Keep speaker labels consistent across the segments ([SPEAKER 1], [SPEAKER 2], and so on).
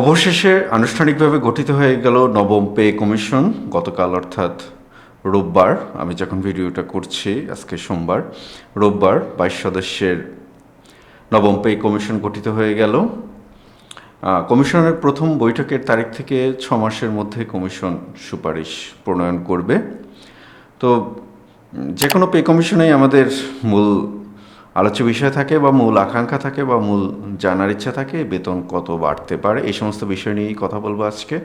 [SPEAKER 1] অবশেষে আনুষ্ঠানিকভাবে গঠিত হয়ে গেল নবম পে কমিশন, গতকাল অর্থাৎ রোববার। আমি যখন ভিডিওটা করছি আজকে সোমবার, রোববার বাইশ সদস্যের নবম পে কমিশন গঠিত হয়ে গেল। কমিশনের প্রথম বৈঠকের তারিখ থেকে ছ মাসের মধ্যে কমিশন সুপারিশ প্রণয়ন করবে। তো যে কোনো পে কমিশনেই আমাদের মূল আলোচ্য বিষয় থাকে বা মূল আকাঙ্ক্ষা থাকে বা মূল জানার ইচ্ছা থাকে, বেতন কত বাড়তে পারে, এই সমস্ত বিষয় নিয়েই কথা বলব আজকে।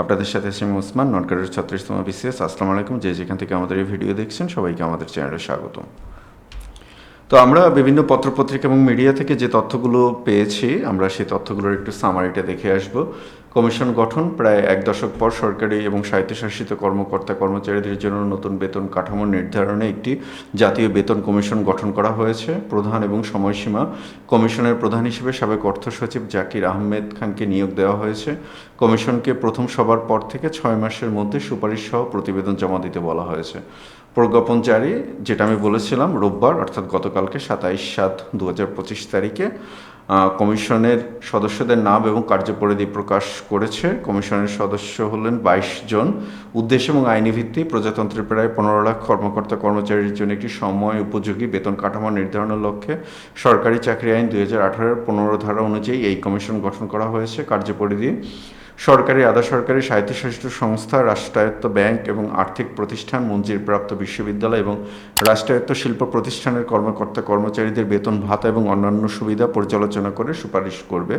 [SPEAKER 1] আপনাদের সাথে সিম ওসমান নন ক্যাডার ছত্রিশতম বিসিএস। আসসালামু আলাইকুম, যে যেখান থেকে আমাদের এই ভিডিও দেখছেন, সবাইকে আমাদের চ্যানেলে স্বাগতম। তো আমরা বিভিন্ন পত্রপত্রিকা এবং মিডিয়া থেকে যে তথ্যগুলো পেয়েছি, আমরা সেই তথ্যগুলোর একটু সামারিটা দেখে আসব। কমিশন গঠন প্রায় এক দশক পর সরকারি এবং স্বায়ত্তশাসিত কর্মকর্তা কর্মচারীদের জন্য নতুন বেতন কাঠামো নির্ধারণে একটি জাতীয় বেতন কমিশন গঠন করা হয়েছে। প্রধান এবং সময়সীমা কমিশনের প্রধান হিসেবে সাবেক অর্থ সচিব জাকির আহমেদ খানকে নিয়োগ দেওয়া হয়েছে। কমিশনকে প্রথম সবার পর থেকে ছয় মাসের মধ্যে সুপারিশ সহ প্রতিবেদন জমা দিতে বলা হয়েছে। প্রজ্ঞাপন জারি, যেটা আমি বলেছিলাম, রোববার, অর্থাৎ গতকালকে সাতাইশ সাত দু তারিখে। কমিশনের সদস্যদের নাম এবং কার্যপরিধি প্রকাশ করেছে। কমিশনের সদস্য হলেন বাইশ জন। উদ্দেশ্য এবং আইনি ভিত্তি প্রজাতন্ত্রের প্রায় পনেরো লাখ কর্মকর্তা কর্মচারীর জন্য একটি সময় উপযোগী বেতন কাঠামো নির্ধারণের লক্ষ্যে সরকারি চাকরি আইন দুই হাজার আঠারোর পনেরো ধারা অনুযায়ী এই কমিশন গঠন করা হয়েছে। কার্যপরিধি সরকারি, আধা সরকারি স্বায়ত্তশাসিত সংস্থা, রাষ্ট্রায়ত্ত ব্যাংক এবং আর্থিক প্রতিষ্ঠান, মঞ্জুরপ্রাপ্ত বিশ্ববিদ্যালয় এবং রাষ্ট্রায়ত্ত শিল্প প্রতিষ্ঠানের কর্মকর্তা কর্মচারীদের বেতন ভাতা এবং অন্যান্য সুবিধা পর্যালোচনা করে সুপারিশ করবে।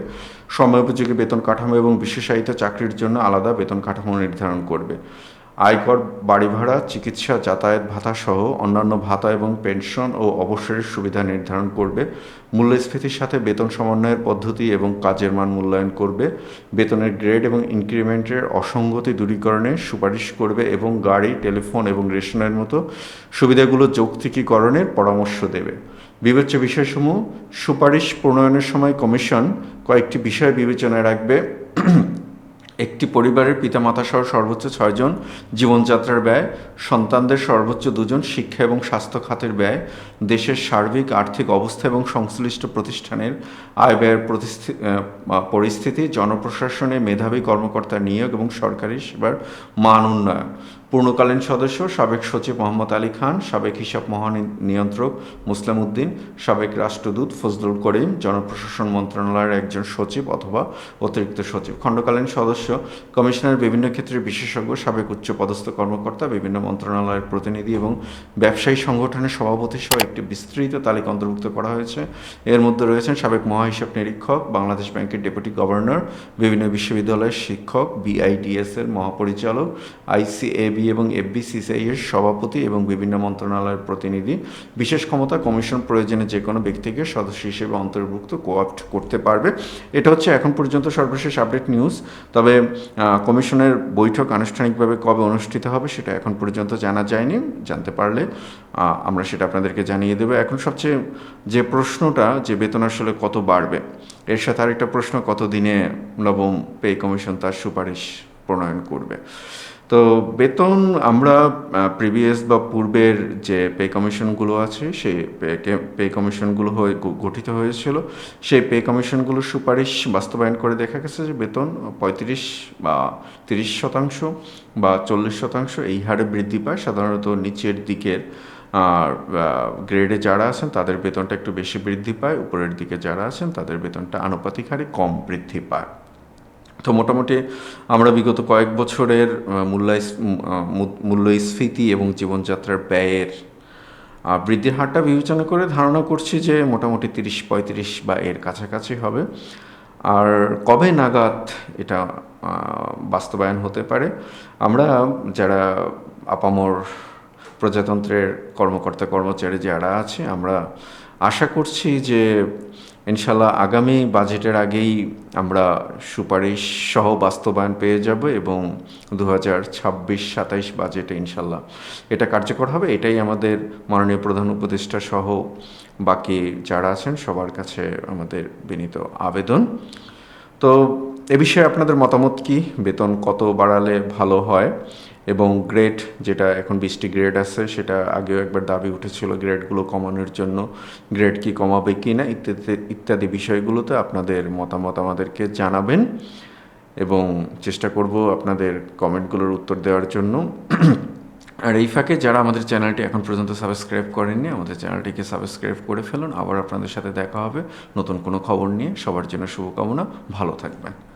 [SPEAKER 1] সময়োপযোগী বেতন কাঠামো এবং বিশেষায়িত চাকরির জন্য আলাদা বেতন কাঠামো নির্ধারণ করবে। আয়কর, বাড়ি ভাড়া, চিকিৎসা, যাতায়াত ভাতা সহ অন্যান্য ভাতা এবং পেনশন ও অবসরের সুবিধা নির্ধারণ করবে। মূল্যস্ফীতির সাথে বেতন সমন্বয়ের পদ্ধতি এবং কাজের মান মূল্যায়ন করবে। বেতনের গ্রেড এবং ইনক্রিমেন্টের অসঙ্গতি দূরীকরণে সুপারিশ করবে এবং গাড়ি, টেলিফোন এবং রেশনের মতো সুবিধাগুলো যৌক্তিকীকরণের পরামর্শ দেবে। বিবেচ্য বিষয়সমূহ সুপারিশ প্রণয়নের সময় কমিশন কয়েকটি বিষয় বিবেচনায় রাখবে। একটি পরিবারের পিতামাতা সহ সর্বোচ্চ ছয়জন জীবনযাত্রার ব্যয়, সন্তানদের সর্বোচ্চ দুজন, শিক্ষা এবং স্বাস্থ্য খাতের ব্যয়, দেশের সার্বিক, আর্থিক অবস্থা এবং সংশ্লিষ্ট প্রতিষ্ঠানের আয় ব্যয়ের পরিস্থিতি, জনপ্রশাসনে মেধাবী কর্মকর্তা নিয়োগ এবং সরকারি সেবার মান উন্নয়ন। পূর্ণকালীন সদস্য, সাবেক সচিব মোহাম্মদ আলী খান, সাবেক হিসাব মহানিয়ন্ত্রক মুসলিম উদ্দিন, সাবেক রাষ্ট্রদূত ফজলুল করিম, জনপ্রশাসন মন্ত্রণালয়ের একজন সচিব অথবা অতিরিক্ত সচিব। খণ্ডকালীন সদস্য, কমিশনের বিভিন্ন ক্ষেত্রে বিশেষজ্ঞ, সাবেক উচ্চপদস্থ কর্মকর্তা, বিভিন্ন মন্ত্রণালয়ের প্রতিনিধি এবং ব্যবসায়ী সংগঠনের সভাপতি সহ একটি বিস্তৃত তালিকা অন্তর্ভুক্ত করা হয়েছে। এর মধ্যে রয়েছেন সাবেক মহাহিসাব নিরীক্ষক, বাংলাদেশ ব্যাংকের ডেপুটি গভর্নর, বিভিন্ন বিশ্ববিদ্যালয়ের শিক্ষক বিআইডিএস এর মহাপরিচালক, আইসিএবি এবং এফবিসিসিআই এর সভাপতি এবং বিভিন্ন মন্ত্রণালয়ের প্রতিনিধি, বিশেষ ক্ষমতা কমিশন প্রয়োজনে যে কোনো ব্যক্তিকে সদস্য হিসেবে অন্তর্ভুক্ত কোঅপ্ট করতে পারবে। এটা হচ্ছে এখন পর্যন্ত সর্বশেষ আপডেট নিউজ। তবে কমিশনের বৈঠক আনুষ্ঠানিকভাবে কবে অনুষ্ঠিত হবে সেটা এখন পর্যন্ত জানা যায়নি। জানতে পারলে আমরা সেটা আপনাদেরকে জানিয়ে দেবো। এখন সবচেয়ে যে প্রশ্নটা, যে বেতন আসলে কত বাড়বে, এর সাথে আরেকটা প্রশ্ন কত দিনে নবম পে কমিশন তার সুপারিশ প্রণয়ন করবে? তো বেতন আমরা প্রিভিয়াস বা পূর্বের যে পে কমিশনগুলো আছে, সেই পে কমিশনগুলো হয়ে গঠিত হয়েছিল। সেই পে কমিশনগুলোর সুপারিশ বাস্তবায়ন করে দেখা গেছে যে বেতন পঁয়ত্রিশ বা তিরিশ শতাংশ বা চল্লিশ শতাংশ এই হারে বৃদ্ধি পায়। সাধারণত নিচের দিকের, আর গ্রেডে যারা আছেন তাদের বেতনটা একটু বেশি বৃদ্ধি পায়। উপরের দিকে যারা আছেন তাদের বেতনটা আনুপাতিক হারে কম বৃদ্ধি পায়। তো মোটামুটি আমরা বিগত কয়েক বছরের আহ, মূল্যায়স উম, আহ, মূ- মূল্যস্ফীতি এবং জীবনযাত্রার ব্যয়ের বৃদ্ধির হারটা বিবেচনা করে ধারণা করছি যে মোটামুটি তিরিশ পঁয়ত্রিশ বা এর কাছাকাছি হবে। আর কবে নাগাদ এটা বাস্তবায়ন হতে পারে আমরা যারা আপামর প্রজাতন্ত্রের কর্মকর্তা কর্মচারী যারা আছে আমরা আশা করছি যে ইনশাল্লাহ আগামী বাজেটের আগেই আমরা সুপারিশ সহ বাস্তবায়ন পেয়ে যাব এবং দু হাজার ছাব্বিশ সাতাইশ বাজেটে ইনশাল্লাহ এটা কার্যকর হবে। এটাই আমাদের মাননীয় প্রধান উপদেষ্টা সহ বাকি যারা আছেন সবার কাছে আমাদের বিনীত আবেদন। তো এ বিষয়ে আপনাদের মতামত কি? বেতন কত বাড়ালে ভালো হয়? এবং গ্রেড যেটা এখন বিশটি গ্রেড আছে, সেটা আগেও একবার দাবি উঠেছিল গ্রেডগুলো কমানোর জন্য গ্রেড কি কমাবে কি না, ইত্যাদি ইত্যাদি বিষয়গুলোতে আপনাদের মতামত আমাদেরকে জানাবেন এবং চেষ্টা করব আপনাদের কমেন্টগুলোর উত্তর দেওয়ার জন্য। আর এই ফাঁকে যারা আমাদের চ্যানেলটি এখন পর্যন্ত সাবস্ক্রাইব করেননি, আমাদের চ্যানেলটিকে সাবস্ক্রাইব করে ফেলুন। আবার আপনাদের সাথে দেখা হবে নতুন কোনো খবর নিয়ে। সবার জন্য শুভকামনা। ভালো থাকবেন।